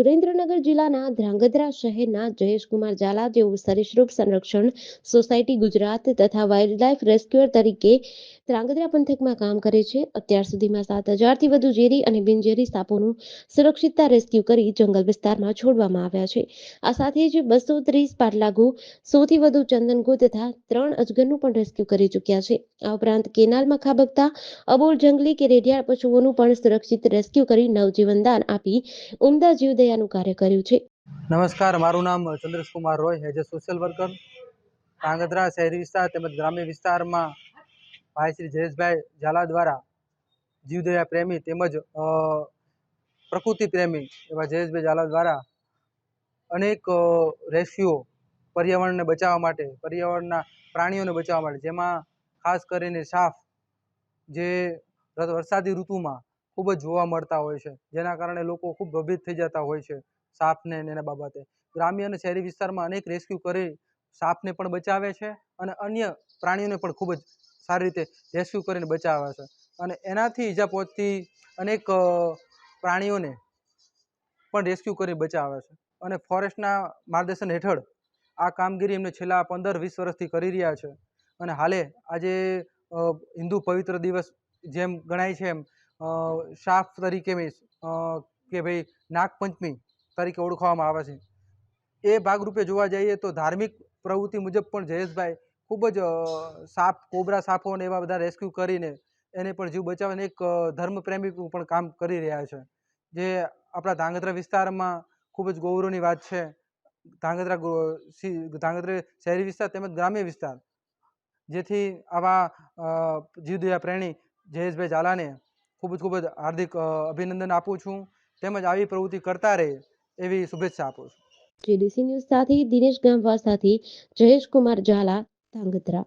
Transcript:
સુરેન્દ્રનગર જિલ્લાના ધ્રાંગધ્રા શહેરના જયેશકુમાર ઝાલા જેઓ સરીસૃપ સંરક્ષણ સોસાયટી ગુજરાત તથા વાઇલ્ડલાઇફ રેસ્ક્યુઅર તરીકે ધ્રાંગધ્રા પંથકમાં કામ કરે છે. અત્યાર સુધીમાં સાત હજારથી વધુ ઝેરી અને બિનઝેરી સાપોનું સુરક્ષિતતા રેસ્ક્યુ કરી જંગલ વિસ્તારમાં છોડવામાં આવ્યા છે. આ સાથે જ બસો ત્રીસ પાટલાગુ, સોથી વધુ ચંદનગો તથા ત્રણ અજગરનું પણ રેસ્ક્યુ કરી ચૂક્યા છે. આ ઉપરાંત કેનાલમાં ખાબકતા, અબોલ જંગલી કે રેડિયાળ પશુઓનું પણ સુરક્ષિત રેસ્ક્યુ કરી નવજીવન દાન આપી ઉમદા જીવદયાનું કાર્ય કર્યું છે. નમસ્કાર, મારું નામ Chandreshkumar Roy as a social worker Dhangadhra શહેરી વિસ્તાર તેમજ ગ્રામ્ય વિસ્તારમાં ભાઈ શ્રી જયેશભાઈ ઝાલા દ્વારા જીવદયા પ્રેમી તેમજ પ્રકૃતિ પ્રેમી એવા જયેશભાઈ ઝાલા દ્વારા અનેક રેસ્ક્યુઓ પર્યાવરણને બચાવવા માટે, પર્યાવરણના પ્રાણીઓને બચાવવા માટે, જેમાં ખાસ કરીને સાફ જે વરસાદી ઋતુમાં ખૂબ જ જોવા મળતા હોય છે, જેના કારણે લોકો ખૂબ ભયભીત થઈ જતા હોય છે સાપને એના બાબતે. ગ્રામ્ય અને શહેરી વિસ્તારમાં અનેક રેસ્ક્યુ કરી સાપને પણ બચાવે છે અને અન્ય પ્રાણીઓને પણ ખૂબ જ સારી રીતે રેસ્ક્યુ કરીને બચાવે છે. અને એનાથી ઈજા પહોંચતી અનેક પ્રાણીઓને પણ રેસ્ક્યુ કરી બચાવે છે. અને ફોરેસ્ટના માર્ગદર્શન હેઠળ આ કામગીરી એમને છેલ્લા પંદર, વીસ વર્ષથી કરી રહ્યા છે. અને હાલે આજે હિન્દુ પવિત્ર દિવસ જેમ ગણાય છે એમ શાફ તરીકે કે ભાઈ નાગપંચમી તરીકે ઓળખવામાં આવે છે. એ ભાગરૂપે જોવા જઈએ તો ધાર્મિક પ્રવૃત્તિ મુજબ પણ જયેશભાઈ ખૂબ જ સાપ, કોબરા સાપો અને એવા બધા રેસ્ક્યુ કરીને એને પણ જીવ બચાવીને એક ધર્મપ્રેમી પણ કામ કરી રહ્યા છે. જે આપણા ધાંગધ્રા વિસ્તારમાં ખૂબ જ ગૌરવની વાત છે. ધાંગધ્રા ધાંગધ્રા શહેરી વિસ્તાર તેમજ ગ્રામ્ય વિસ્તાર. જેથી આવા જીવદયા પ્રેણી જયેશભાઈ ઝાલાને ખૂબ જ ખૂબ જ હાર્દિક અભિનંદન આપું છું. તેમજ આવી પ્રવૃત્તિ કરતા રહે એવી શુભેચ્છા આપું છું. જેડીસી ન્યૂઝ સાથે દિનેશ ગામવા સાથે જયેશ કુમાર ઝાલા ધાંગધ્રા